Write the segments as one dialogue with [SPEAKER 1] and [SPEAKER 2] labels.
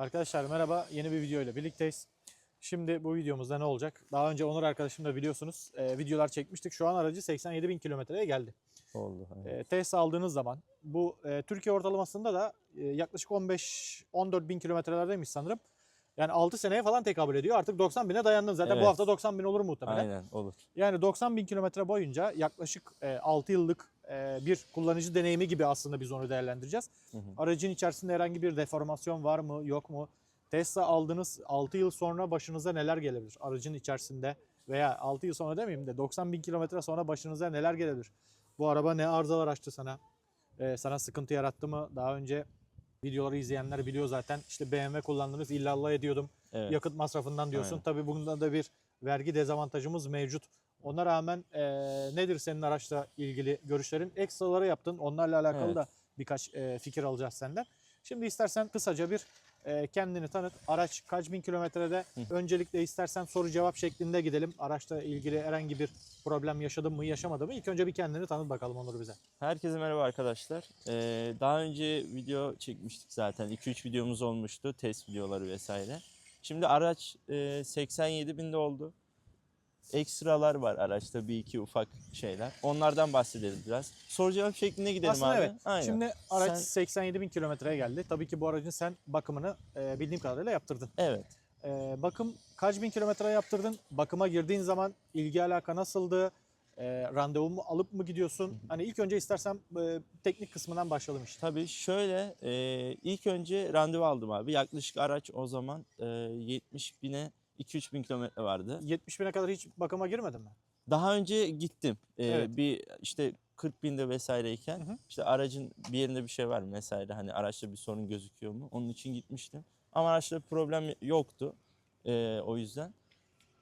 [SPEAKER 1] Arkadaşlar merhaba. Yeni bir video ile birlikteyiz. Şimdi bu videomuzda ne olacak? Daha önce Onur arkadaşım da biliyorsunuz e, videolar çekmiştik. Şu an aracı 87 bin kilometreye geldi.
[SPEAKER 2] Oldu.
[SPEAKER 1] E, test aldığınız zaman bu e, Türkiye ortalamasında da e, yaklaşık 15-14 bin kilometrelerdeymiş sanırım. Yani 6 seneye falan tekabül ediyor. Artık 90 bine dayandın. Zaten bu
[SPEAKER 2] Evet.
[SPEAKER 1] hafta 90 bin olur muhtemelen.
[SPEAKER 2] Aynen olur.
[SPEAKER 1] Yani 90 bin kilometre boyunca yaklaşık e, 6 yıllık e, bir kullanıcı deneyimi gibi aslında biz onu değerlendireceğiz.
[SPEAKER 2] Hı hı.
[SPEAKER 1] Aracın içerisinde herhangi bir deformasyon var mı yok mu? Tesla aldınız 6 yıl sonra başınıza neler gelebilir aracın içerisinde veya 6 yıl sonra demeyeyim de 90 bin kilometre sonra başınıza neler gelebilir? Bu araba ne arızalar açtı sana? E, sana sıkıntı yarattı mı? Daha önce videoları izleyenler biliyor zaten. İşte BMW kullandınız illallah ediyordum
[SPEAKER 2] Evet.
[SPEAKER 1] yakıt masrafından diyorsun.
[SPEAKER 2] Aynen.
[SPEAKER 1] Tabii bunda da bir vergi dezavantajımız mevcut. Ona rağmen eee, nedir senin araçla ilgili görüşlerin? Ekstraları yaptın. Onlarla alakalı
[SPEAKER 2] Evet.
[SPEAKER 1] da birkaç eee, fikir alacağız senden. Şimdi istersen kısaca bir eee, kendini tanıt. Araç kaç bin kilometrede? Öncelikle istersen soru cevap şeklinde gidelim. Araçla ilgili herhangi bir problem yaşadın mı yaşamadın mı? İlk önce bir kendini tanıt bakalım Onur bize.
[SPEAKER 2] Herkese merhaba arkadaşlar. Ee, daha önce video çekmiştik zaten. 2-3 videomuz olmuştu. Test videoları vesaire. Şimdi araç e, 87 binde oldu. Ekstralar var araçta bir iki ufak şeyler. Onlardan bahsederiz biraz. Soru cevap şeklinde gidelim
[SPEAKER 1] Aslında
[SPEAKER 2] abi.
[SPEAKER 1] evet.
[SPEAKER 2] Aynen.
[SPEAKER 1] Şimdi araç
[SPEAKER 2] Sen-
[SPEAKER 1] 87 bin kilometreye geldi. Tabii ki bu aracın sen bakımını eee, bildiğim kadarıyla yaptırdın.
[SPEAKER 2] Evet.
[SPEAKER 1] Ee, bakım kaç bin kilometre yaptırdın? Bakıma girdiğin zaman ilgi alaka nasıldı? Ee, randevu mu alıp mı gidiyorsun? Hani ilk önce istersen e, teknik kısmından başlayalım işte.
[SPEAKER 2] Tabii şöyle e, ilk önce randevu aldım abi. Yaklaşık araç o zaman e, 70 bine 2-3 bin kilometre vardı.
[SPEAKER 1] 70 bine kadar hiç bakıma girmedin mi?
[SPEAKER 2] Daha önce gittim. Ee,
[SPEAKER 1] Evet.
[SPEAKER 2] Bir işte 40 binde vesaireyken
[SPEAKER 1] Hı hı.
[SPEAKER 2] işte aracın bir yerinde bir şey var mı vesaire hani araçta bir sorun gözüküyor mu? Onun için gitmiştim. Ama araçta problem yoktu. Ee, o yüzden.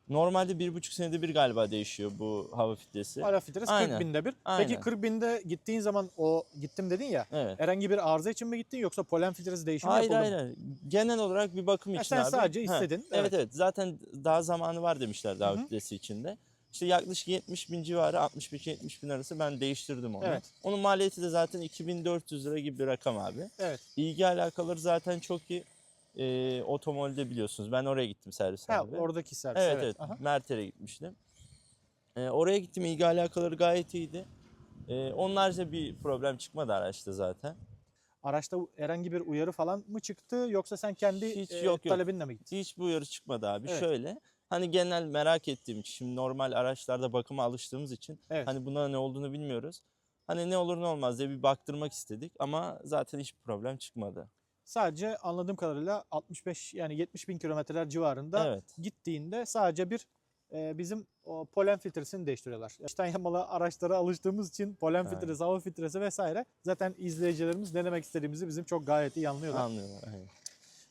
[SPEAKER 2] Normalde bir buçuk senede bir galiba değişiyor bu hava filtresi.
[SPEAKER 1] Hala filtresi 40
[SPEAKER 2] Aynen.
[SPEAKER 1] binde bir. Peki
[SPEAKER 2] Aynen.
[SPEAKER 1] 40 binde gittiğin zaman o gittim dedin ya.
[SPEAKER 2] Evet.
[SPEAKER 1] Herhangi bir arıza için mi gittin yoksa polen filtresi değişimi
[SPEAKER 2] Hayır
[SPEAKER 1] yapıldı
[SPEAKER 2] hayır.
[SPEAKER 1] mı?
[SPEAKER 2] hayır. Genel olarak bir bakım
[SPEAKER 1] Ha,
[SPEAKER 2] için
[SPEAKER 1] sen
[SPEAKER 2] abi.
[SPEAKER 1] sadece
[SPEAKER 2] Ha,
[SPEAKER 1] istedin, evet.
[SPEAKER 2] Evet evet. Zaten daha zamanı var demişler daha
[SPEAKER 1] Hı hı.
[SPEAKER 2] filtresi içinde. İşte yaklaşık 70 bin civarı 65-70 bin arası ben değiştirdim onu.
[SPEAKER 1] Evet.
[SPEAKER 2] Onun maliyeti de zaten 2400 lira gibi bir rakam abi.
[SPEAKER 1] Evet.
[SPEAKER 2] İlgi alakaları zaten çok iyi. Ee, otomolde biliyorsunuz. Ben oraya gittim servis
[SPEAKER 1] Ha,
[SPEAKER 2] abi.
[SPEAKER 1] oradaki servis.
[SPEAKER 2] evet evet.
[SPEAKER 1] Aha.
[SPEAKER 2] Merter'e gitmiştim. Ee, oraya gittim. İlgi alakaları gayet iyiydi. Ee, onlarca bir problem çıkmadı araçta zaten.
[SPEAKER 1] Araçta herhangi bir uyarı falan mı çıktı yoksa sen kendi
[SPEAKER 2] Hiç
[SPEAKER 1] e,
[SPEAKER 2] yok, yok.
[SPEAKER 1] talebinle mi gittin?
[SPEAKER 2] Hiç bu uyarı çıkmadı abi.
[SPEAKER 1] Evet.
[SPEAKER 2] Şöyle hani genel merak ettiğim için şimdi normal araçlarda bakıma alıştığımız için
[SPEAKER 1] Evet.
[SPEAKER 2] hani buna ne olduğunu bilmiyoruz. Hani ne olur ne olmaz diye bir baktırmak istedik ama zaten hiçbir problem çıkmadı.
[SPEAKER 1] Sadece anladığım kadarıyla 65 yani 70 bin kilometreler civarında
[SPEAKER 2] Evet.
[SPEAKER 1] gittiğinde sadece bir e, bizim o polen filtresini değiştiriyorlar. İçten yanmalı araçlara alıştığımız için polen
[SPEAKER 2] Aynen.
[SPEAKER 1] filtresi, hava filtresi vesaire zaten izleyicilerimiz ne demek istediğimizi bizim çok gayet iyi anlıyorlar.
[SPEAKER 2] Anlıyorum. aynen.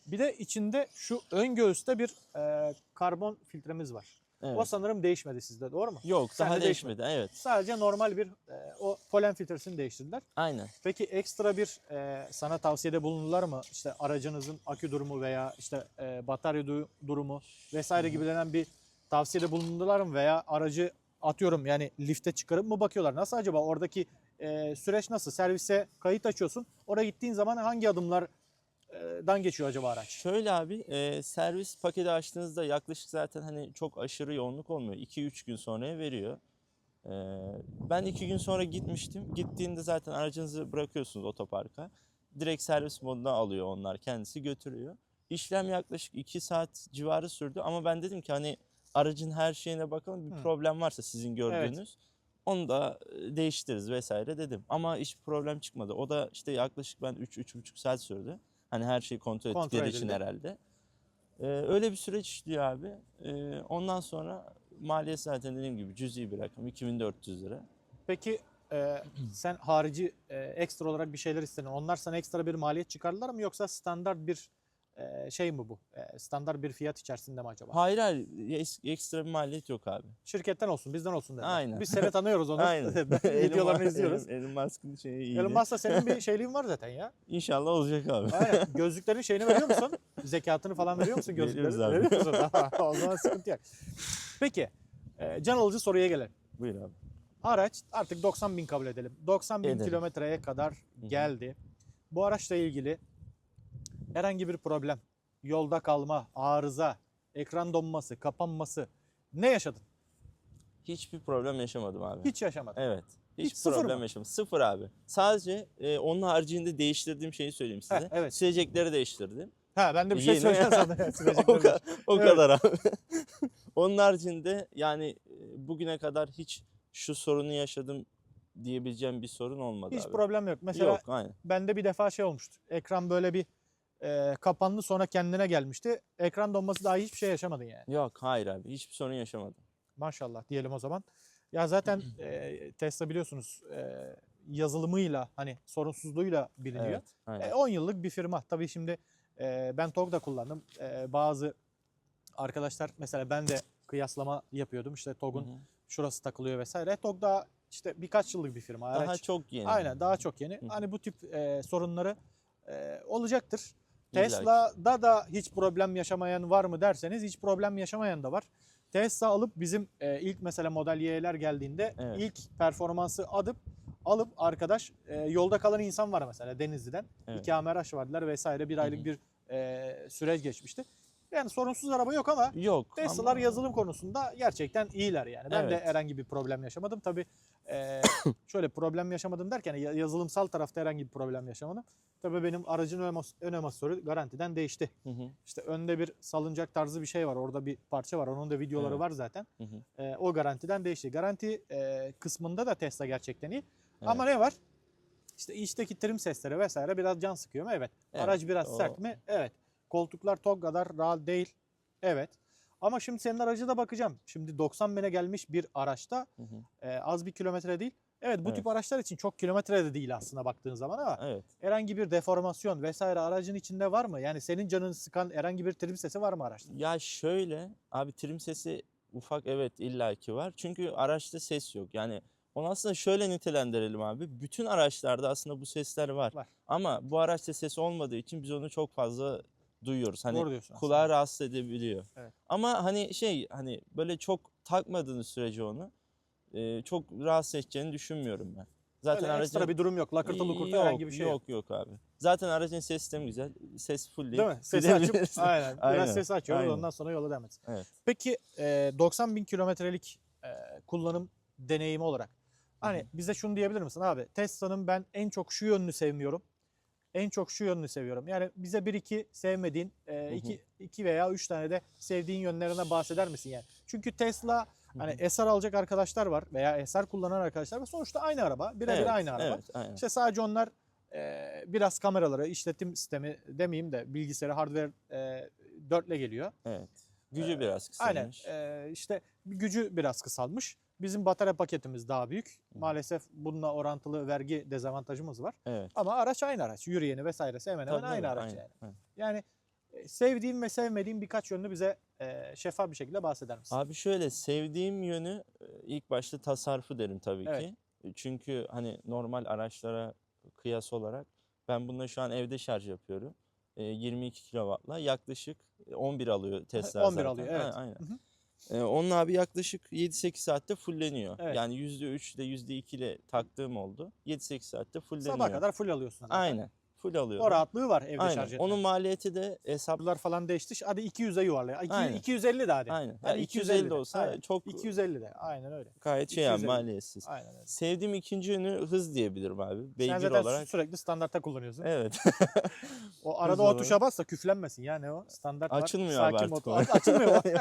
[SPEAKER 1] Bir de içinde şu ön göğüste bir e, karbon filtremiz var.
[SPEAKER 2] Evet.
[SPEAKER 1] O sanırım değişmedi sizde doğru mu?
[SPEAKER 2] Yok
[SPEAKER 1] Sende
[SPEAKER 2] daha
[SPEAKER 1] değişmedi.
[SPEAKER 2] değişmedi. Evet.
[SPEAKER 1] Sadece normal bir e, o polen filtresini değiştirdiler.
[SPEAKER 2] Aynen.
[SPEAKER 1] Peki ekstra bir e, sana tavsiyede bulundular mı? İşte aracınızın akü durumu veya işte e, batarya du- durumu vesaire gibilenen bir tavsiyede bulundular mı? Veya aracı atıyorum yani lifte çıkarıp mı bakıyorlar? Nasıl acaba oradaki e, süreç nasıl? Servise kayıt açıyorsun. Oraya gittiğin zaman hangi adımlardan geçiyor acaba araç?
[SPEAKER 2] Şöyle abi e, servis paketi açtığınızda yaklaşık zaten hani çok aşırı yoğunluk olmuyor. 2-3 gün sonraya veriyor. E, ben 2 gün sonra gitmiştim. Gittiğinde zaten aracınızı bırakıyorsunuz otoparka. Direkt servis moduna alıyor onlar kendisi götürüyor. İşlem yaklaşık 2 saat civarı sürdü ama ben dedim ki hani aracın her şeyine bakalım bir
[SPEAKER 1] Hı.
[SPEAKER 2] problem varsa sizin gördüğünüz onu da değiştiririz vesaire dedim. Ama hiçbir problem çıkmadı. O da işte yaklaşık ben 3-3,5 saat sürdü. Hani her şeyi kontrol,
[SPEAKER 1] Kontrol
[SPEAKER 2] ettikleri için herhalde. Ee, öyle bir süreç işliyor abi. Ee, ondan sonra maliyet zaten dediğim gibi cüzi bir rakam. 2400 lira.
[SPEAKER 1] Peki e, sen harici e, ekstra olarak bir şeyler istedin. Onlar sana ekstra bir maliyet çıkardılar mı yoksa standart bir e, şey mi bu? E, standart bir fiyat içerisinde mi acaba?
[SPEAKER 2] Hayır hayır es- ekstra bir maliyet yok abi.
[SPEAKER 1] Şirketten olsun, bizden olsun dediler.
[SPEAKER 2] Aynen.
[SPEAKER 1] Biz seni tanıyoruz onu.
[SPEAKER 2] Aynen.
[SPEAKER 1] Videolarını
[SPEAKER 2] Elon-
[SPEAKER 1] izliyoruz.
[SPEAKER 2] Elon, Elon Musk'ın şeyi iyiydi.
[SPEAKER 1] Elon Musk'la senin bir şeyliğin var zaten ya.
[SPEAKER 2] İnşallah olacak abi.
[SPEAKER 1] Aynen. Gözlüklerin şeyini veriyor musun? Zekatını falan veriyor musun gözlüklerin?
[SPEAKER 2] Veriyoruz abi.
[SPEAKER 1] Veriyor musun? o zaman sıkıntı yok. Peki, e, can alıcı soruya gelelim.
[SPEAKER 2] Buyur abi.
[SPEAKER 1] Araç artık 90 bin kabul edelim. 90 bin
[SPEAKER 2] Edelim.
[SPEAKER 1] kilometreye kadar
[SPEAKER 2] hı.
[SPEAKER 1] geldi. Bu araçla ilgili herhangi bir problem yolda kalma, arıza, ekran donması, kapanması ne yaşadın?
[SPEAKER 2] Hiçbir problem yaşamadım abi.
[SPEAKER 1] Hiç yaşamadın.
[SPEAKER 2] Evet. Hiç,
[SPEAKER 1] Hiç sıfır
[SPEAKER 2] problem
[SPEAKER 1] mı?
[SPEAKER 2] yaşamadım. Sıfır abi. Sadece e, onun haricinde değiştirdiğim şeyi söyleyeyim size.
[SPEAKER 1] Heh, evet.
[SPEAKER 2] Silecekleri değiştirdim.
[SPEAKER 1] Ha ben de bir şey
[SPEAKER 2] Yeni-
[SPEAKER 1] söyleyeceğim sana.
[SPEAKER 2] o, ka- o
[SPEAKER 1] Evet.
[SPEAKER 2] kadar abi. onun haricinde yani e, bugüne kadar hiç şu sorunu yaşadım diyebileceğim bir sorun olmadı
[SPEAKER 1] Hiç
[SPEAKER 2] abi.
[SPEAKER 1] problem yok. Mesela
[SPEAKER 2] Yok aynen.
[SPEAKER 1] bende bir defa şey olmuştu. Ekran böyle bir e, kapandı sonra kendine gelmişti. Ekran donması daha hiçbir şey yaşamadın yani.
[SPEAKER 2] Yok hayır abi. Hiçbir sorun yaşamadım.
[SPEAKER 1] Maşallah diyelim o zaman. Ya zaten e, Tesla biliyorsunuz e, yazılımıyla hani sorunsuzluğuyla biliniyor.
[SPEAKER 2] Evet. Aynen.
[SPEAKER 1] E, 10 yıllık bir firma. Tabii şimdi e, ben TOG da kullandım. E, bazı arkadaşlar mesela ben de kıyaslama yapıyordum. İşte
[SPEAKER 2] Hı
[SPEAKER 1] TOG'un
[SPEAKER 2] hı.
[SPEAKER 1] şurası takılıyor vesaire. TOG daha işte birkaç yıllık bir firma.
[SPEAKER 2] Daha
[SPEAKER 1] Araç-
[SPEAKER 2] çok yeni.
[SPEAKER 1] Aynen daha çok yeni.
[SPEAKER 2] hı.
[SPEAKER 1] Hani bu tip e, sorunları e, olacaktır. Tesla'da da hiç problem yaşamayan var mı derseniz hiç problem yaşamayan da var. Tesla alıp bizim e, ilk mesela Model Y'ler geldiğinde
[SPEAKER 2] Evet.
[SPEAKER 1] ilk performansı alıp alıp arkadaş e, yolda kalan insan var mesela Denizli'den.
[SPEAKER 2] Evet.
[SPEAKER 1] İki ameraş verdiler vesaire bir aylık bir e, süreç geçmişti. Yani sorunsuz araba yok ama
[SPEAKER 2] Yok.
[SPEAKER 1] Tesla'lar
[SPEAKER 2] ama-
[SPEAKER 1] yazılım konusunda gerçekten iyiler yani. Ben de
[SPEAKER 2] Evet.
[SPEAKER 1] herhangi bir problem yaşamadım. Tabii eee, şöyle problem yaşamadım derken ya- yazılımsal tarafta herhangi bir problem yaşamadım. Tabii benim aracın ön, mas- ön amasörü garantiden değişti.
[SPEAKER 2] Hı hı.
[SPEAKER 1] İşte önde bir salıncak tarzı bir şey var. Orada bir parça var. Onun da videoları
[SPEAKER 2] Evet.
[SPEAKER 1] var zaten.
[SPEAKER 2] Hı hı.
[SPEAKER 1] Eee, o garantiden değişti. Garanti eee, kısmında da Tesla gerçekten iyi.
[SPEAKER 2] Evet.
[SPEAKER 1] Ama ne var? İşte içteki trim sesleri vesaire biraz can sıkıyor mu? Evet.
[SPEAKER 2] Evet,
[SPEAKER 1] Araç biraz
[SPEAKER 2] o-
[SPEAKER 1] sert mi? Evet. Koltuklar TOG kadar rahat değil. Evet. Ama şimdi senin aracı da bakacağım. Şimdi 90 bine gelmiş bir araçta
[SPEAKER 2] Hı hı.
[SPEAKER 1] e, az bir kilometre değil. Evet bu
[SPEAKER 2] Evet.
[SPEAKER 1] tip araçlar için çok kilometre de değil aslında baktığın zaman ama
[SPEAKER 2] Evet.
[SPEAKER 1] herhangi bir deformasyon vesaire aracın içinde var mı? Yani senin canını sıkan herhangi bir trim sesi var mı araçta?
[SPEAKER 2] Ya şöyle abi trim sesi ufak evet illaki var. Çünkü araçta ses yok. Yani onu aslında şöyle nitelendirelim abi. Bütün araçlarda aslında bu sesler var.
[SPEAKER 1] Var.
[SPEAKER 2] Ama bu araçta ses olmadığı için biz onu çok fazla duyuyoruz. Hani kulağı rahatsız edebiliyor.
[SPEAKER 1] Evet.
[SPEAKER 2] Ama hani şey hani böyle çok takmadığınız sürece onu e, çok rahatsız edeceğini düşünmüyorum ben. Zaten
[SPEAKER 1] Öyle
[SPEAKER 2] aracın
[SPEAKER 1] ekstra bir durum yok. Lakırtı lukurtu
[SPEAKER 2] yok,
[SPEAKER 1] herhangi bir şey yok.
[SPEAKER 2] yok yok abi. Zaten aracın ses sistemi güzel. Ses full
[SPEAKER 1] Değil mi? Sesi açıp
[SPEAKER 2] gidebilirsin.
[SPEAKER 1] aynen. Biraz
[SPEAKER 2] Aynen,
[SPEAKER 1] sesi açıyoruz
[SPEAKER 2] aynen.
[SPEAKER 1] ondan sonra yola devam ederiz.
[SPEAKER 2] Evet.
[SPEAKER 1] Peki e, 90 bin kilometrelik e, kullanım deneyimi olarak hani bize şunu diyebilir misin abi? Tesla'nın ben en çok şu yönünü sevmiyorum. En çok şu yönünü seviyorum. Yani bize bir iki sevmediğin, e,
[SPEAKER 2] hı.
[SPEAKER 1] iki, iki veya üç tane de sevdiğin yönlerine bahseder misin yani? Çünkü Tesla hani SR alacak arkadaşlar var veya SR kullanan arkadaşlar var. Sonuçta aynı araba, birebir
[SPEAKER 2] Evet,
[SPEAKER 1] aynı araba.
[SPEAKER 2] Evet, aynen.
[SPEAKER 1] İşte sadece onlar e, biraz kameraları, işletim sistemi demeyeyim de bilgisayarı, hardware e, 4 ile geliyor.
[SPEAKER 2] Evet. Gücü
[SPEAKER 1] Ee,
[SPEAKER 2] biraz
[SPEAKER 1] Aynen.
[SPEAKER 2] kısalmış.
[SPEAKER 1] Ee, işte gücü biraz kısalmış. Bizim batarya paketimiz daha büyük. Maalesef bununla orantılı vergi dezavantajımız var.
[SPEAKER 2] Evet.
[SPEAKER 1] Ama araç aynı araç. Yürüyeni vesairesi hemen hemen
[SPEAKER 2] Tabii,
[SPEAKER 1] aynı
[SPEAKER 2] tabii,
[SPEAKER 1] araç
[SPEAKER 2] aynen,
[SPEAKER 1] yani.
[SPEAKER 2] aynen.
[SPEAKER 1] Yani e, sevdiğim ve sevmediğim birkaç yönünü bize e, şeffaf bir şekilde bahseder misin?
[SPEAKER 2] Abi şöyle sevdiğim yönü ilk başta tasarrufu derim tabii
[SPEAKER 1] Evet.
[SPEAKER 2] ki. E, Çünkü hani normal araçlara kıyas olarak ben bununla şu an evde şarj yapıyorum. E, 22 kW'la yaklaşık 11 alıyor Tesla
[SPEAKER 1] 11
[SPEAKER 2] zaten.
[SPEAKER 1] alıyor,
[SPEAKER 2] Ha,
[SPEAKER 1] evet.
[SPEAKER 2] Aynen.
[SPEAKER 1] Hı hı.
[SPEAKER 2] E, onun abi yaklaşık 7-8 saatte fulleniyor.
[SPEAKER 1] Evet.
[SPEAKER 2] Yani %3 ile %2 ile taktığım oldu. 7-8 saatte fulleniyor.
[SPEAKER 1] Sabaha kadar full alıyorsun zaten.
[SPEAKER 2] Aynen. Full alıyorum.
[SPEAKER 1] O rahatlığı var evde
[SPEAKER 2] Aynen.
[SPEAKER 1] şarj etmek.
[SPEAKER 2] Onun maliyeti de hesap
[SPEAKER 1] Bunlar falan değişti. Hadi 200'e yuvarlaya. İki-
[SPEAKER 2] Aynen.
[SPEAKER 1] 250 de hadi.
[SPEAKER 2] Aynen. Ya
[SPEAKER 1] Hadi
[SPEAKER 2] 250 de
[SPEAKER 1] de.
[SPEAKER 2] olsa
[SPEAKER 1] Aynen.
[SPEAKER 2] çok
[SPEAKER 1] 250 de. Aynen öyle.
[SPEAKER 2] gayet şey yani
[SPEAKER 1] 250.
[SPEAKER 2] maliyetsiz.
[SPEAKER 1] Aynen öyle.
[SPEAKER 2] Sevdiğim ikinci yönü hız diyebilirim abi.
[SPEAKER 1] Sen
[SPEAKER 2] Beygir
[SPEAKER 1] zaten
[SPEAKER 2] olarak.
[SPEAKER 1] sürekli standartta kullanıyorsun.
[SPEAKER 2] Evet.
[SPEAKER 1] O arada o tuşa bas da küflenmesin yani o standart var.
[SPEAKER 2] Açılmıyor abi
[SPEAKER 1] Sakin motor. Açılmıyor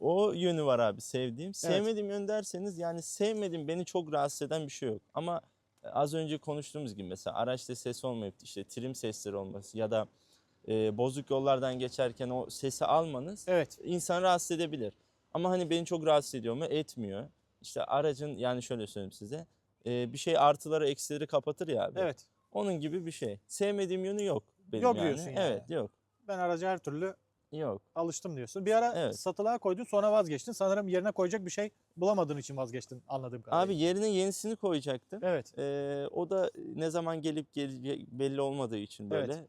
[SPEAKER 2] o yönü var abi sevdiğim.
[SPEAKER 1] Evet.
[SPEAKER 2] Sevmediğim yön derseniz yani sevmediğim beni çok rahatsız eden bir şey yok. Ama az önce konuştuğumuz gibi mesela araçta ses olmayıp işte trim sesleri olması ya da e, bozuk yollardan geçerken o sesi almanız
[SPEAKER 1] evet.
[SPEAKER 2] insan rahatsız edebilir. Ama hani beni çok rahatsız ediyor mu? Etmiyor. İşte aracın yani şöyle söyleyeyim size. e, bir şey artıları eksileri kapatır ya abi.
[SPEAKER 1] Evet.
[SPEAKER 2] Onun gibi bir şey. Sevmediğim yönü yok benim
[SPEAKER 1] Yok
[SPEAKER 2] yani.
[SPEAKER 1] diyorsun yani.
[SPEAKER 2] Evet yok.
[SPEAKER 1] Ben araca her türlü
[SPEAKER 2] Yok.
[SPEAKER 1] alıştım diyorsun. Bir ara
[SPEAKER 2] Evet.
[SPEAKER 1] satılığa koydun sonra vazgeçtin. Sanırım yerine koyacak bir şey bulamadığın için vazgeçtin anladığım kadarıyla.
[SPEAKER 2] Abi yerine yenisini koyacaktım.
[SPEAKER 1] Evet.
[SPEAKER 2] Ee, o da ne zaman gelip gelecek belli olmadığı için böyle
[SPEAKER 1] Evet.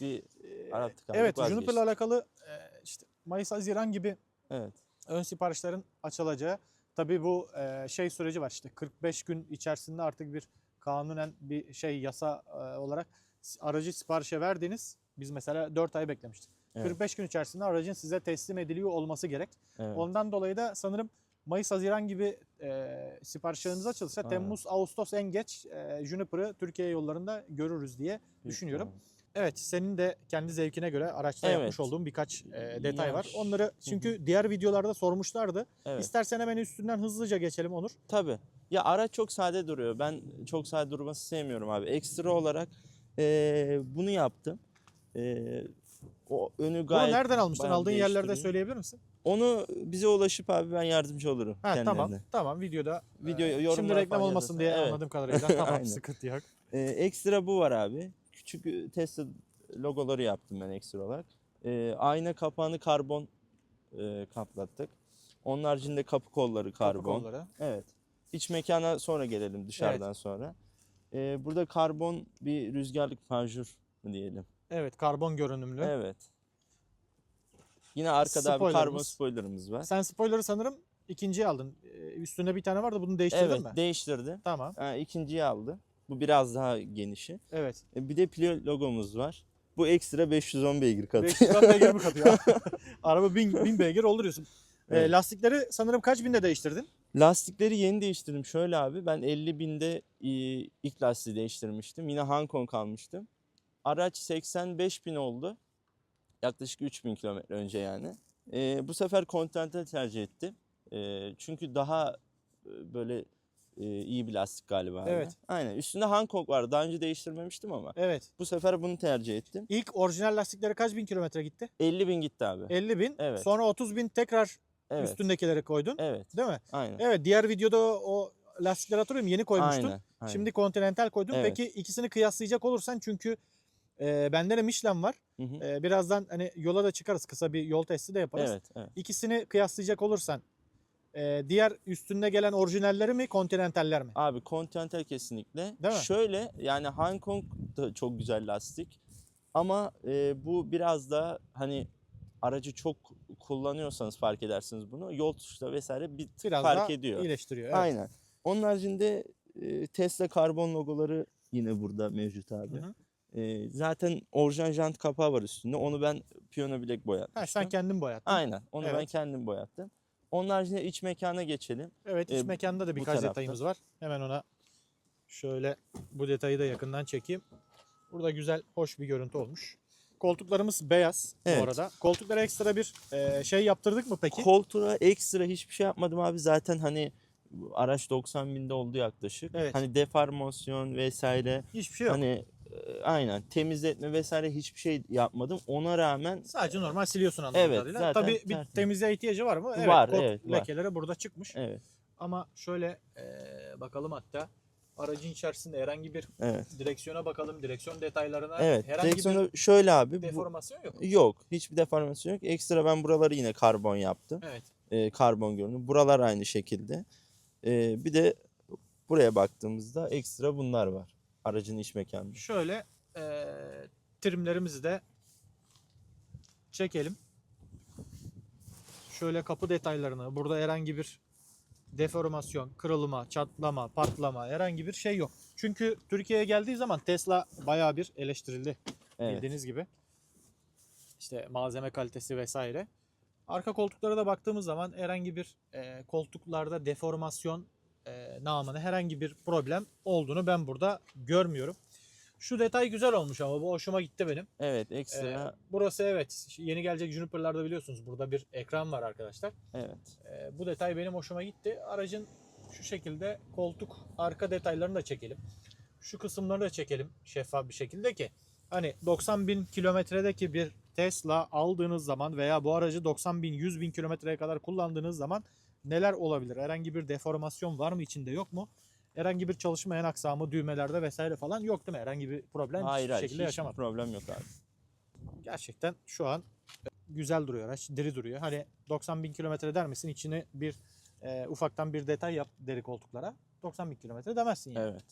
[SPEAKER 2] bir
[SPEAKER 1] Ee,
[SPEAKER 2] Arap tıkandık,
[SPEAKER 1] Evet
[SPEAKER 2] vazgeçtim.
[SPEAKER 1] Juniper'la alakalı e, işte Mayıs Haziran gibi
[SPEAKER 2] evet.
[SPEAKER 1] ön siparişlerin açılacağı. Tabii bu e, şey süreci var işte 45 gün içerisinde artık bir kanunen bir şey yasa e, olarak s- aracı siparişe verdiğiniz Biz mesela 4 ay beklemiştik.
[SPEAKER 2] Evet.
[SPEAKER 1] 45 gün içerisinde aracın size teslim ediliyor olması gerek.
[SPEAKER 2] Evet.
[SPEAKER 1] Ondan dolayı da sanırım Mayıs, Haziran gibi e, siparişleriniz açılırsa
[SPEAKER 2] Aynen.
[SPEAKER 1] Temmuz, Ağustos en geç e, Juniper'ı Türkiye yollarında görürüz diye düşünüyorum. Evet, senin de kendi zevkine göre araçta
[SPEAKER 2] Evet.
[SPEAKER 1] yapmış olduğun birkaç e, detay
[SPEAKER 2] Yani
[SPEAKER 1] var. Onları çünkü diğer videolarda sormuşlardı.
[SPEAKER 2] Evet.
[SPEAKER 1] İstersen hemen üstünden hızlıca geçelim Onur.
[SPEAKER 2] Tabii. Ya araç çok sade duruyor. Ben çok sade durması sevmiyorum abi. Ekstra olarak eee, bunu yaptım. Eee, o önü gayet
[SPEAKER 1] nereden almıştın? Aldığın yerlerde söyleyebilir misin?
[SPEAKER 2] Onu bize ulaşıp abi ben yardımcı olurum
[SPEAKER 1] Ha,
[SPEAKER 2] kendilerine.
[SPEAKER 1] tamam. Tamam videoda.
[SPEAKER 2] Video
[SPEAKER 1] e, şimdi reklam olmasın diye
[SPEAKER 2] Evet.
[SPEAKER 1] anladığım kadarıyla. Tamam sıkıntı yok.
[SPEAKER 2] Ee, ekstra bu var abi. Küçük Tesla logoları yaptım ben ekstra olarak. Ee, ayna kapağını karbon e, kaplattık. Onun haricinde kapı kolları
[SPEAKER 1] Kapı
[SPEAKER 2] karbon.
[SPEAKER 1] kolları.
[SPEAKER 2] Evet. İç mekana sonra gelelim dışarıdan sonra. Ee, burada karbon bir rüzgarlık panjur mu diyelim.
[SPEAKER 1] Evet karbon görünümlü.
[SPEAKER 2] Evet. Yine arkada abi karbon
[SPEAKER 1] Spoilerımız.
[SPEAKER 2] var.
[SPEAKER 1] Sen spoiler'ı sanırım ikinciyi aldın. Ee, Üstünde bir tane vardı bunu değiştirdin
[SPEAKER 2] Evet
[SPEAKER 1] mi?
[SPEAKER 2] değiştirdi.
[SPEAKER 1] Tamam.
[SPEAKER 2] Ha, ikinciyi aldı. Bu biraz daha genişi.
[SPEAKER 1] Evet.
[SPEAKER 2] E, Bir de Plio logomuz var. Bu ekstra 510 beygir katıyor.
[SPEAKER 1] 500 beygir mi katıyor? Araba 1000, 1000 beygir olur diyorsun. Ee,
[SPEAKER 2] Evet.
[SPEAKER 1] lastikleri sanırım kaç binde değiştirdin?
[SPEAKER 2] Lastikleri yeni değiştirdim. Şöyle abi ben 50 binde e, ilk lastiği değiştirmiştim. Yine Hong Kong almıştım. Araç 85 bin oldu. Yaklaşık 3000 kilometre önce yani. E, bu sefer Continental tercih ettim. E, çünkü daha e, böyle e, iyi bir lastik galiba.
[SPEAKER 1] Evet.
[SPEAKER 2] Aynen. Üstünde Hong Kong vardı. Daha önce değiştirmemiştim ama.
[SPEAKER 1] Evet.
[SPEAKER 2] Bu sefer bunu tercih ettim.
[SPEAKER 1] İlk orijinal lastikleri kaç bin kilometre gitti?
[SPEAKER 2] 50 bin gitti abi.
[SPEAKER 1] 50 bin.
[SPEAKER 2] Evet.
[SPEAKER 1] Sonra 30 bin tekrar
[SPEAKER 2] Evet.
[SPEAKER 1] üstündekileri koydun.
[SPEAKER 2] Evet.
[SPEAKER 1] Değil mi?
[SPEAKER 2] Aynen.
[SPEAKER 1] Evet. Diğer videoda o lastikleri hatırlıyorum yeni koymuştun.
[SPEAKER 2] Aynen. aynen.
[SPEAKER 1] Şimdi Continental koydun.
[SPEAKER 2] Evet.
[SPEAKER 1] Peki ikisini kıyaslayacak olursan çünkü e, bende de Michelin var.
[SPEAKER 2] Hı hı.
[SPEAKER 1] E, birazdan hani yola da çıkarız. Kısa bir yol testi de yaparız.
[SPEAKER 2] Evet, evet.
[SPEAKER 1] İkisini kıyaslayacak olursan e, diğer üstünde gelen orijinalleri mi Continental'ler mi?
[SPEAKER 2] Abi Continental kesinlikle.
[SPEAKER 1] Değil mi?
[SPEAKER 2] Şöyle yani Hong Kong da çok güzel lastik. Ama e, bu biraz da hani aracı çok kullanıyorsanız fark edersiniz bunu. Yol tuşta vesaire bir
[SPEAKER 1] Biraz
[SPEAKER 2] fark ediyor.
[SPEAKER 1] iyileştiriyor. Evet.
[SPEAKER 2] Aynen. Onun haricinde e, Tesla karbon logoları yine burada mevcut abi.
[SPEAKER 1] Hı hı.
[SPEAKER 2] E, zaten orijinal jant kapağı var üstünde. Onu ben Piyano Black boyatmıştım.
[SPEAKER 1] Ha, sen kendin boyattın.
[SPEAKER 2] Aynen. Onu ben
[SPEAKER 1] Evet.
[SPEAKER 2] kendim boyattım. Onun haricinde iç mekana geçelim.
[SPEAKER 1] Evet iç mekanda da birkaç detayımız var. Hemen ona şöyle bu detayı da yakından çekeyim. Burada güzel, hoş bir görüntü olmuş. Koltuklarımız beyaz
[SPEAKER 2] Evet.
[SPEAKER 1] bu arada. Koltuklara ekstra bir e, şey yaptırdık mı peki?
[SPEAKER 2] Koltuğa ekstra hiçbir şey yapmadım abi. Zaten hani araç 90 binde oldu yaklaşık.
[SPEAKER 1] Evet.
[SPEAKER 2] Hani deformasyon vesaire
[SPEAKER 1] Hiçbir şey yok.
[SPEAKER 2] hani aynen temizletme vesaire hiçbir şey yapmadım. Ona rağmen
[SPEAKER 1] Sadece normal siliyorsun anladığım
[SPEAKER 2] Evet,
[SPEAKER 1] kadarıyla.
[SPEAKER 2] zaten
[SPEAKER 1] Tabii bir
[SPEAKER 2] tertemiz.
[SPEAKER 1] temizliğe ihtiyacı var mı? Evet,
[SPEAKER 2] Var, evet, var.
[SPEAKER 1] lekeleri burada çıkmış.
[SPEAKER 2] evet
[SPEAKER 1] Ama şöyle e, bakalım hatta aracın içerisinde herhangi bir
[SPEAKER 2] evet.
[SPEAKER 1] direksiyona bakalım. Direksiyon detaylarına
[SPEAKER 2] Evet.
[SPEAKER 1] herhangi
[SPEAKER 2] Direksiyonu şöyle abi.
[SPEAKER 1] bir
[SPEAKER 2] bu-
[SPEAKER 1] deformasyon yok.
[SPEAKER 2] yok. Hiçbir deformasyon yok. Ekstra ben buraları yine karbon yaptım.
[SPEAKER 1] Evet.
[SPEAKER 2] E, karbon görünüm. Buralar aynı şekilde. E, bir de buraya baktığımızda ekstra bunlar var. Aracın iç mekanı.
[SPEAKER 1] Şöyle e, trimlerimizi de çekelim. Şöyle kapı detaylarını, burada herhangi bir deformasyon, kırılma, çatlama, patlama herhangi bir şey yok. Çünkü Türkiye'ye geldiği zaman Tesla bayağı bir eleştirildi
[SPEAKER 2] Evet.
[SPEAKER 1] bildiğiniz gibi. İşte malzeme kalitesi vesaire. Arka koltuklara da baktığımız zaman herhangi bir e, koltuklarda deformasyon e, namına herhangi bir problem olduğunu ben burada görmüyorum. Şu detay güzel olmuş ama bu hoşuma gitti benim.
[SPEAKER 2] Evet ekstra.
[SPEAKER 1] burası evet yeni gelecek Juniper'larda biliyorsunuz burada bir ekran var arkadaşlar.
[SPEAKER 2] Evet.
[SPEAKER 1] E, bu detay benim hoşuma gitti. Aracın şu şekilde koltuk arka detaylarını da çekelim. Şu kısımları da çekelim şeffaf bir şekilde ki hani 90 bin kilometredeki bir Tesla aldığınız zaman veya bu aracı 90 bin 100 bin kilometreye kadar kullandığınız zaman neler olabilir? Herhangi bir deformasyon var mı içinde yok mu? Herhangi bir çalışmayan aksamı düğmelerde vesaire falan yok değil mi? Herhangi bir problem
[SPEAKER 2] Hayır
[SPEAKER 1] hiçbir
[SPEAKER 2] hayır.
[SPEAKER 1] şekilde
[SPEAKER 2] Hiçbir
[SPEAKER 1] yaşamadım
[SPEAKER 2] problem yok abi.
[SPEAKER 1] gerçekten şu an güzel duruyor araç. Diri duruyor. Hani 90 bin kilometre der misin? İçine bir e, ufaktan bir detay yap deri koltuklara. 90 bin kilometre demezsin yani.
[SPEAKER 2] Evet.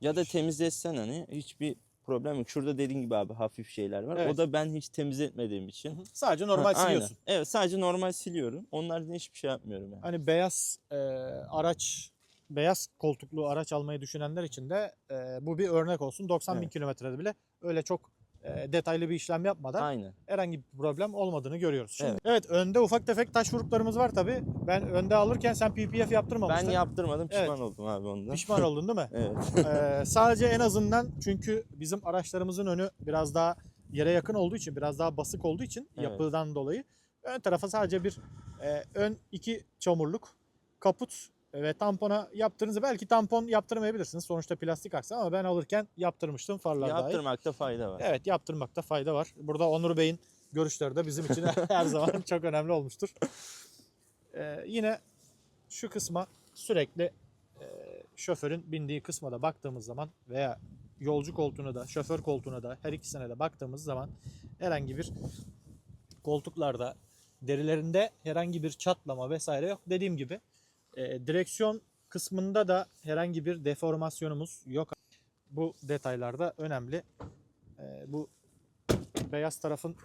[SPEAKER 2] Ya da temizletsen hani hiçbir problem yok. Şurada dediğin gibi abi hafif şeyler var.
[SPEAKER 1] Evet.
[SPEAKER 2] O da ben hiç temizletmediğim için.
[SPEAKER 1] Hı hı. Sadece normal
[SPEAKER 2] Ha, aynen.
[SPEAKER 1] siliyorsun.
[SPEAKER 2] Evet sadece normal siliyorum. Haricinde hiçbir şey yapmıyorum yani.
[SPEAKER 1] Hani beyaz e, araç beyaz koltuklu araç almayı düşünenler için de e, bu bir örnek olsun. 90 bin
[SPEAKER 2] Evet.
[SPEAKER 1] kilometrede bile öyle çok e, detaylı bir işlem yapmadan
[SPEAKER 2] Aynen.
[SPEAKER 1] herhangi bir problem olmadığını görüyoruz. Şimdi, evet.
[SPEAKER 2] Evet.
[SPEAKER 1] önde ufak tefek taş vuruklarımız var tabi. Ben önde alırken sen PPF yaptırmamıştın.
[SPEAKER 2] Ben yaptırmadım
[SPEAKER 1] Evet.
[SPEAKER 2] pişman oldum abi ondan.
[SPEAKER 1] Pişman oldun değil mi?
[SPEAKER 2] Evet.
[SPEAKER 1] Ee, sadece en azından çünkü bizim araçlarımızın önü biraz daha yere yakın olduğu için, biraz daha basık olduğu için
[SPEAKER 2] Evet.
[SPEAKER 1] yapıdan dolayı ön tarafa sadece bir e, ön iki çamurluk kaput ve tampona yaptığınızda belki tampon yaptırmayabilirsiniz. Sonuçta plastik aksa ama ben alırken yaptırmıştım farlar dahil.
[SPEAKER 2] Yaptırmakta fayda var.
[SPEAKER 1] Evet yaptırmakta fayda var. Burada Onur Bey'in görüşleri de bizim için her zaman çok önemli olmuştur. Ee, yine şu kısma sürekli e, şoförün bindiği kısma da baktığımız zaman veya yolcu koltuğuna da şoför koltuğuna da her ikisine de baktığımız zaman herhangi bir koltuklarda derilerinde herhangi bir çatlama vesaire yok. Dediğim gibi e, direksiyon kısmında da herhangi bir deformasyonumuz yok. Bu detaylar da önemli. E, bu beyaz tarafın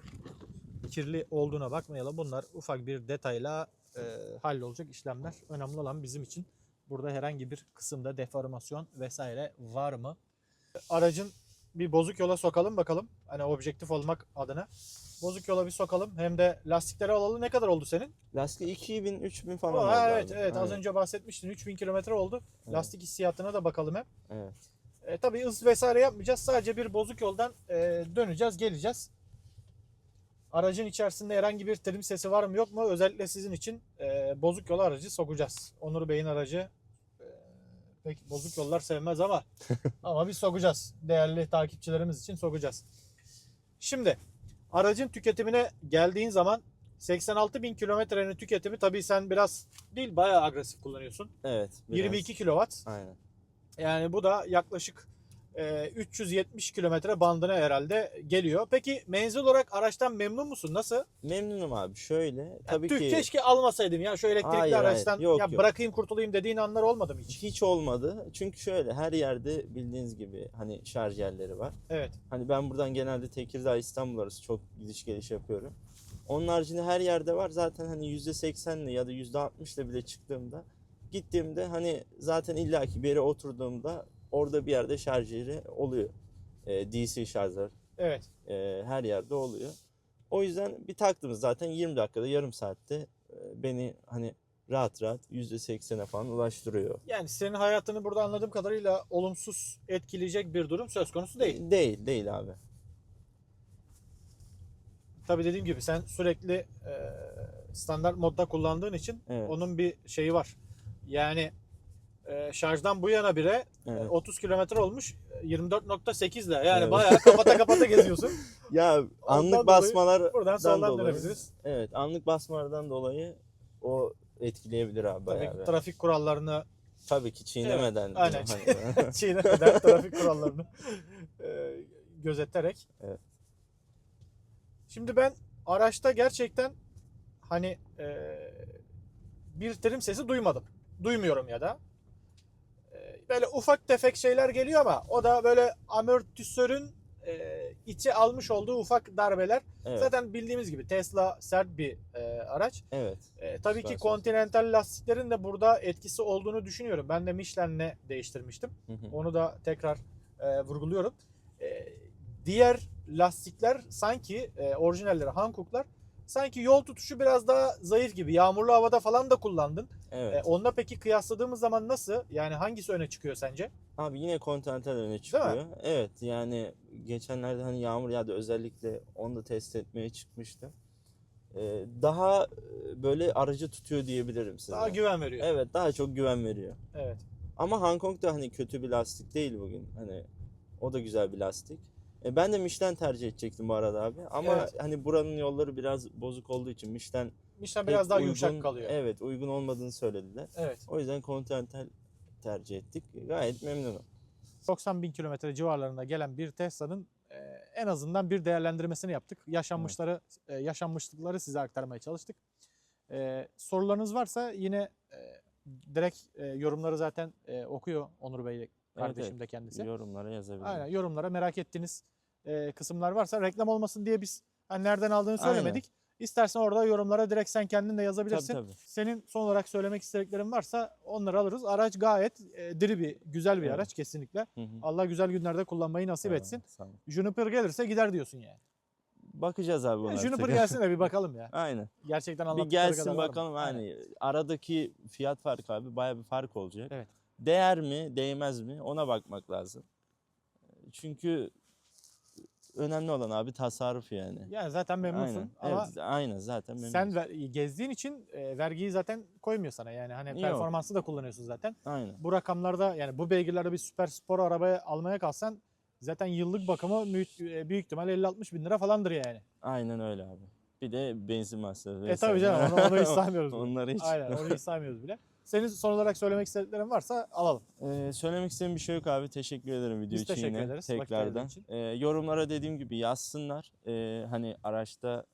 [SPEAKER 1] kirli olduğuna bakmayalım. Bunlar ufak bir detayla e, hallolacak işlemler. Önemli olan bizim için burada herhangi bir kısımda deformasyon vesaire var mı? Aracın bir bozuk yola sokalım bakalım. Hani objektif olmak adına. Bozuk yola bir sokalım. Hem de lastikleri alalı ne kadar oldu senin?
[SPEAKER 2] Lastik 2000 3000 falan oldu
[SPEAKER 1] evet
[SPEAKER 2] abi.
[SPEAKER 1] evet az önce bahsetmiştin. 3000 kilometre oldu.
[SPEAKER 2] Evet.
[SPEAKER 1] Lastik hissiyatına da bakalım hem.
[SPEAKER 2] Evet.
[SPEAKER 1] E, tabii hız vesaire yapmayacağız. Sadece bir bozuk yoldan e, döneceğiz, geleceğiz. Aracın içerisinde herhangi bir trim sesi var mı yok mu? Özellikle sizin için e, bozuk yola aracı sokacağız. Onur Bey'in aracı e, pek bozuk yollar sevmez ama ama biz sokacağız. Değerli takipçilerimiz için sokacağız. Şimdi aracın tüketimine geldiğin zaman 86 bin kilometrenin tüketimi tabii sen biraz değil bayağı agresif kullanıyorsun.
[SPEAKER 2] Evet. biraz.
[SPEAKER 1] 22 kilowatt.
[SPEAKER 2] Aynen.
[SPEAKER 1] Yani bu da yaklaşık e, 370 kilometre bandına herhalde geliyor. Peki menzil olarak araçtan memnun musun? Nasıl?
[SPEAKER 2] Memnunum abi. Şöyle tabii
[SPEAKER 1] tüh,
[SPEAKER 2] ki
[SPEAKER 1] Keşke almasaydım ya şu elektrikli
[SPEAKER 2] Hayır, hayır.
[SPEAKER 1] araçtan
[SPEAKER 2] Yok,
[SPEAKER 1] ya
[SPEAKER 2] yok.
[SPEAKER 1] bırakayım kurtulayım dediğin anlar olmadı mı hiç?
[SPEAKER 2] hiç olmadı. Çünkü şöyle her yerde bildiğiniz gibi hani şarj yerleri var.
[SPEAKER 1] Evet.
[SPEAKER 2] Hani ben buradan genelde Tekirdağ İstanbul arası çok gidiş geliş yapıyorum. Onun haricinde her yerde var. Zaten hani %80'le ya da %60'la bile çıktığımda gittiğimde hani zaten illaki bir yere oturduğumda orada bir yerde şarj yeri oluyor. Ee, DC şarjlar
[SPEAKER 1] Evet.
[SPEAKER 2] e, her yerde oluyor. O yüzden bir taktığımız zaten 20 dakikada yarım saatte e, beni hani rahat rahat %80'e falan ulaştırıyor.
[SPEAKER 1] Yani senin hayatını burada anladığım kadarıyla olumsuz etkileyecek bir durum söz konusu değil.
[SPEAKER 2] Değil, değil abi.
[SPEAKER 1] Tabii dediğim gibi sen sürekli e, standart modda kullandığın için
[SPEAKER 2] Evet.
[SPEAKER 1] onun bir şeyi var. Yani e, şarjdan bu yana bire e,
[SPEAKER 2] Evet.
[SPEAKER 1] 30 kilometre olmuş 24.8 ile yani
[SPEAKER 2] Evet.
[SPEAKER 1] bayağı kapata kapata geziyorsun.
[SPEAKER 2] Ya anlık basmalar
[SPEAKER 1] Buradan soldan
[SPEAKER 2] dolayı,
[SPEAKER 1] dönebiliriz.
[SPEAKER 2] Evet, anlık basmalardan dolayı o etkileyebilir abi
[SPEAKER 1] Tabii
[SPEAKER 2] bayağı. bir.
[SPEAKER 1] trafik kurallarını
[SPEAKER 2] Tabii ki çiğnemeden.
[SPEAKER 1] aynen.
[SPEAKER 2] Hani-
[SPEAKER 1] çiğnemeden trafik kurallarını e, gözeterek.
[SPEAKER 2] Evet.
[SPEAKER 1] Şimdi ben araçta gerçekten hani e, bir trim sesi duymadım. Duymuyorum ya da. Böyle ufak tefek şeyler geliyor ama o da böyle amortisörün e, içe almış olduğu ufak darbeler.
[SPEAKER 2] evet,
[SPEAKER 1] Zaten bildiğimiz gibi Tesla sert bir e, araç.
[SPEAKER 2] evet.
[SPEAKER 1] E, tabii ki. Continental lastiklerin de burada etkisi olduğunu düşünüyorum. Ben de Michelin'le değiştirmiştim.
[SPEAKER 2] Hı hı.
[SPEAKER 1] Onu da tekrar e, vurguluyorum. E, diğer lastikler sanki e, orijinalleri Hankook'lar sanki yol tutuşu biraz daha zayıf gibi. Yağmurlu havada falan da kullandın.
[SPEAKER 2] Evet.
[SPEAKER 1] E, onunla peki kıyasladığımız zaman nasıl? Yani hangisi öne çıkıyor sence?
[SPEAKER 2] Abi yine Continental öne çıkıyor. Evet yani geçenlerde hani yağmur yağdı özellikle onu da test etmeye çıkmıştım. Ee, daha e, böyle aracı tutuyor diyebilirim size.
[SPEAKER 1] Daha güven veriyor.
[SPEAKER 2] Evet daha çok güven veriyor.
[SPEAKER 1] Evet.
[SPEAKER 2] Ama Hong Kong da hani kötü bir lastik değil bugün. Hani o da güzel bir lastik. E, ben de Michelin tercih edecektim bu arada abi. Ama
[SPEAKER 1] Evet.
[SPEAKER 2] hani buranın yolları biraz bozuk olduğu için Michelin
[SPEAKER 1] Michelin biraz daha
[SPEAKER 2] uygun-
[SPEAKER 1] yumuşak kalıyor. Evet.
[SPEAKER 2] Evet uygun olmadığını söylediler. O yüzden Continental tercih ettik. Gayet memnunum.
[SPEAKER 1] 90 bin kilometre civarlarında gelen bir Tesla'nın e, en azından bir değerlendirmesini yaptık. Yaşanmışları, e, yaşanmışlıkları size aktarmaya çalıştık. E, sorularınız varsa yine e, direkt yorumları zaten okuyor Onur Bey kardeşim
[SPEAKER 2] evet.
[SPEAKER 1] de kendisi.
[SPEAKER 2] Yorumlara yazabilirim.
[SPEAKER 1] Aynen yorumlara merak ettiğiniz e, kısımlar varsa reklam olmasın diye biz hani nereden aldığını
[SPEAKER 2] Aynen.
[SPEAKER 1] söylemedik. İstersen orada yorumlara direkt sen kendin de yazabilirsin.
[SPEAKER 2] Tabii tabii.
[SPEAKER 1] Senin son olarak söylemek istediklerin varsa onları alırız. Araç gayet e, diri bir, güzel bir
[SPEAKER 2] Evet.
[SPEAKER 1] araç kesinlikle.
[SPEAKER 2] Hı hı.
[SPEAKER 1] Allah güzel günlerde kullanmayı nasip
[SPEAKER 2] Eyvallah,
[SPEAKER 1] etsin. Juniper gelirse gider diyorsun yani.
[SPEAKER 2] Bakacağız abi.
[SPEAKER 1] Ya
[SPEAKER 2] artık.
[SPEAKER 1] Juniper gelsin de bir bakalım ya.
[SPEAKER 2] Aynen.
[SPEAKER 1] Gerçekten
[SPEAKER 2] Bir
[SPEAKER 1] anlattıkları
[SPEAKER 2] gelsin
[SPEAKER 1] var mı?
[SPEAKER 2] bakalım
[SPEAKER 1] Aynen.
[SPEAKER 2] hani aradaki fiyat farkı abi baya bir fark olacak.
[SPEAKER 1] Evet.
[SPEAKER 2] Değer mi, değmez mi ona bakmak lazım. Çünkü önemli olan abi tasarruf yani.
[SPEAKER 1] Yani zaten memnunsun
[SPEAKER 2] aynen.
[SPEAKER 1] ama
[SPEAKER 2] evet, aynen zaten memnunuz.
[SPEAKER 1] sen ver- gezdiğin için e, vergiyi zaten koymuyor sana. Yani hani
[SPEAKER 2] Yok.
[SPEAKER 1] performansı da kullanıyorsun zaten.
[SPEAKER 2] Aynen.
[SPEAKER 1] Bu rakamlarda yani bu beygirlerde bir süper spor arabaya almaya kalksan zaten yıllık bakımı büyük, e, büyük ihtimal 50-60 bin lira falandır yani.
[SPEAKER 2] Aynen öyle abi. Bir de benzin masrafı.
[SPEAKER 1] E tabii canım onu, onu hiç saymıyoruz.
[SPEAKER 2] Onları hiç.
[SPEAKER 1] Aynen onu hiç saymıyoruz bile. Senin son olarak söylemek istediklerin varsa alalım.
[SPEAKER 2] Ee, söylemek istediğim bir şey yok abi. Teşekkür ederim video
[SPEAKER 1] Biz
[SPEAKER 2] için
[SPEAKER 1] teşekkür
[SPEAKER 2] yine
[SPEAKER 1] ederiz, vakit
[SPEAKER 2] tekrardan.
[SPEAKER 1] ayırdığın için.
[SPEAKER 2] Ee, yorumlara dediğim gibi yazsınlar. Ee, hani araçta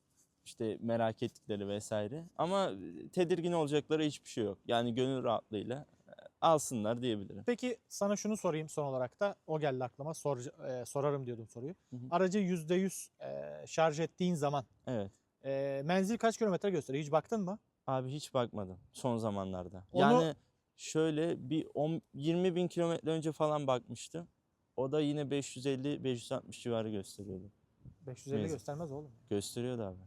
[SPEAKER 2] işte merak ettikleri vesaire. Ama tedirgin olacakları hiçbir şey yok. Yani gönül rahatlığıyla e, alsınlar diyebilirim.
[SPEAKER 1] Peki sana şunu sorayım son olarak da o geldi aklıma sor, e, sorarım diyordum soruyu.
[SPEAKER 2] Hı hı.
[SPEAKER 1] Aracı %100 e, şarj ettiğin zaman
[SPEAKER 2] Evet.
[SPEAKER 1] e, menzil kaç kilometre gösteriyor hiç baktın mı?
[SPEAKER 2] Abi hiç bakmadım son zamanlarda.
[SPEAKER 1] Onu-
[SPEAKER 2] Yani şöyle bir 10, 20 bin kilometre önce falan bakmıştım. O da yine 550-560 civarı gösteriyordu.
[SPEAKER 1] 550
[SPEAKER 2] Menzil.
[SPEAKER 1] göstermez oğlum.
[SPEAKER 2] Gösteriyordu abi.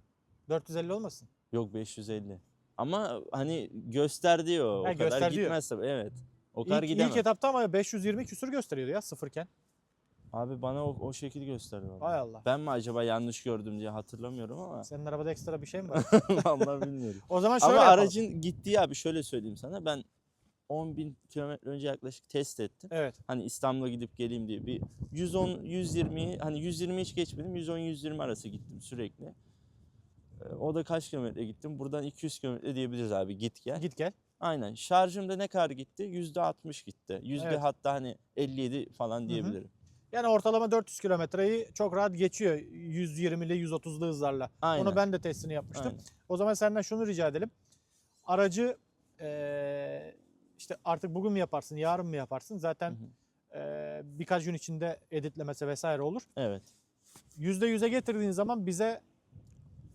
[SPEAKER 1] 450 olmasın?
[SPEAKER 2] Yok 550. Ama hani gösterdi o. O
[SPEAKER 1] Ha,
[SPEAKER 2] kadar
[SPEAKER 1] göster diyor.
[SPEAKER 2] gitmez tabii. Evet. O kadar
[SPEAKER 1] İlk, ilk etapta ama 520 küsür gösteriyordu ya sıfırken.
[SPEAKER 2] Abi bana o, o şekil gösterdi vallahi.
[SPEAKER 1] Hay Allah.
[SPEAKER 2] Ben mi acaba yanlış gördüm diye hatırlamıyorum ama
[SPEAKER 1] Senin arabada ekstra bir şey mi var?
[SPEAKER 2] vallahi bilmiyorum.
[SPEAKER 1] o zaman şöyle
[SPEAKER 2] ama
[SPEAKER 1] yapalım.
[SPEAKER 2] aracın gittiği abi şöyle söyleyeyim sana. Ben 10 bin kilometre önce yaklaşık test ettim.
[SPEAKER 1] Evet.
[SPEAKER 2] Hani İstanbul'a gidip geleyim diye bir 110 120 hani 120 hiç geçmedim 110 120 arası gittim sürekli. Ee, O da kaç kilometre gittim? Buradan 200 kilometre diyebiliriz abi git gel.
[SPEAKER 1] Git gel.
[SPEAKER 2] Aynen. Şarjımda ne kadar gitti? %60 gitti. Yüzde
[SPEAKER 1] Evet.
[SPEAKER 2] hatta hani 57 falan diyebilirim.
[SPEAKER 1] Yani ortalama 400 kilometreyi çok rahat geçiyor 120'li 130'lu hızlarla.
[SPEAKER 2] Aynen.
[SPEAKER 1] Onu ben de testini yapmıştım.
[SPEAKER 2] Aynen.
[SPEAKER 1] O zaman senden şunu rica edelim. Aracı eee, işte artık bugün mü yaparsın, yarın mı yaparsın? Zaten
[SPEAKER 2] Hı hı.
[SPEAKER 1] eee, birkaç gün içinde editlemesi vesaire olur.
[SPEAKER 2] Evet.
[SPEAKER 1] %100'e getirdiğin zaman bize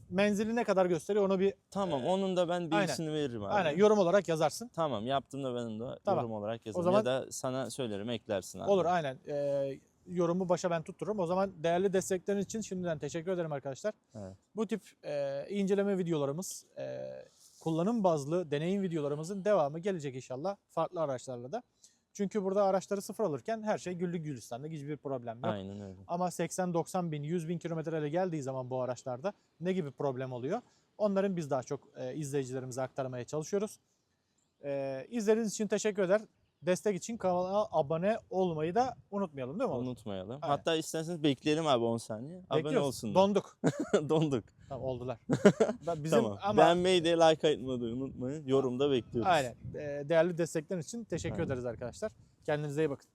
[SPEAKER 1] menzili ne kadar gösteriyor onu bir
[SPEAKER 2] Tamam
[SPEAKER 1] Ee,
[SPEAKER 2] onun da ben bilgisini veririm abi.
[SPEAKER 1] aynen yorum olarak yazarsın.
[SPEAKER 2] Tamam yaptığımda ben de
[SPEAKER 1] Tamam.
[SPEAKER 2] yorum olarak yazarım.
[SPEAKER 1] zaman-
[SPEAKER 2] Ya da sana söylerim eklersin abi.
[SPEAKER 1] Olur aynen. Eee, yorumu başa ben tuttururum. O zaman değerli desteklerin için şimdiden teşekkür ederim arkadaşlar.
[SPEAKER 2] Evet.
[SPEAKER 1] Bu tip eee, inceleme videolarımız, eee, kullanım bazlı deneyim videolarımızın devamı gelecek inşallah farklı araçlarla da. Çünkü burada araçları sıfır alırken her şey güllük gülistanlık hiçbir problem yok.
[SPEAKER 2] Aynen öyle.
[SPEAKER 1] Ama 80-90 bin, 100 bin kilometrele geldiği zaman bu araçlarda ne gibi problem oluyor? Onların biz daha çok e, izleyicilerimize aktarmaya çalışıyoruz. E, izlediğiniz için teşekkür eder. Destek için kanala abone olmayı da unutmayalım değil mi? oğlum?
[SPEAKER 2] Unutmayalım.
[SPEAKER 1] Aynen.
[SPEAKER 2] Hatta isterseniz bekleyelim abi 10 saniye. Abone
[SPEAKER 1] Bekliyoruz.
[SPEAKER 2] olsunlar.
[SPEAKER 1] Donduk.
[SPEAKER 2] Donduk.
[SPEAKER 1] Tamam oldular. Bizim
[SPEAKER 2] tamam.
[SPEAKER 1] ama
[SPEAKER 2] Beğenmeyi de like atmayı unutmayın. Yorumda bekliyoruz.
[SPEAKER 1] aynen. E, değerli destekler için teşekkür
[SPEAKER 2] Aynen.
[SPEAKER 1] ederiz arkadaşlar. Kendinize iyi bakın.